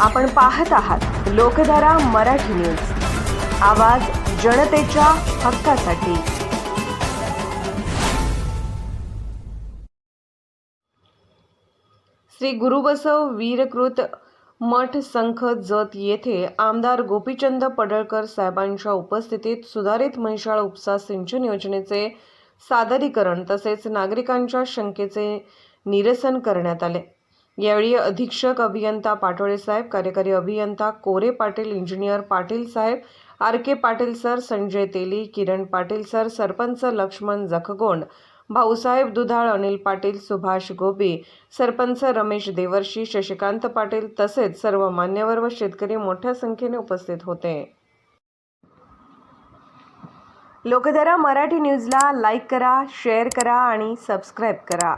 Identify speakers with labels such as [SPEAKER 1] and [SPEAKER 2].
[SPEAKER 1] आपण पाहत आहात लोकधारा मराठी न्यूज. आवाज जनतेच्या हक्कासाठी. श्री गुरुबसव वीरकृत मठ संख जत येथे आमदार गोपीचंद पडळकर साहेबांच्या उपस्थितीत सुधारित म्हैसाळ उपसा सिंचन योजनेचे सादरीकरण तसेच नागरिकांच्या शंकेचे निरसन करण्यात आले. यावेळी अधीक्षक अभियंता पाटोळे साहेब कार्यकारी अभियंता कोरे पाटील इंजिनियर पाटील साहेब R K Patil sir Sanjay Teli Kiran Patil sir sarpanch Laxman Jakhgond Bhausaheb Dudhal Anil Patil Subhash गोबी सरपंच रमेश देवर्षी शशिकांत पाटील तसेच सर्व मान्यवर व शेतकरी मोठ्या संख्येने उपस्थित होते. लोकधारा मराठी न्यूजला लाईक करा शेअर करा आणि सबस्क्राईब करा.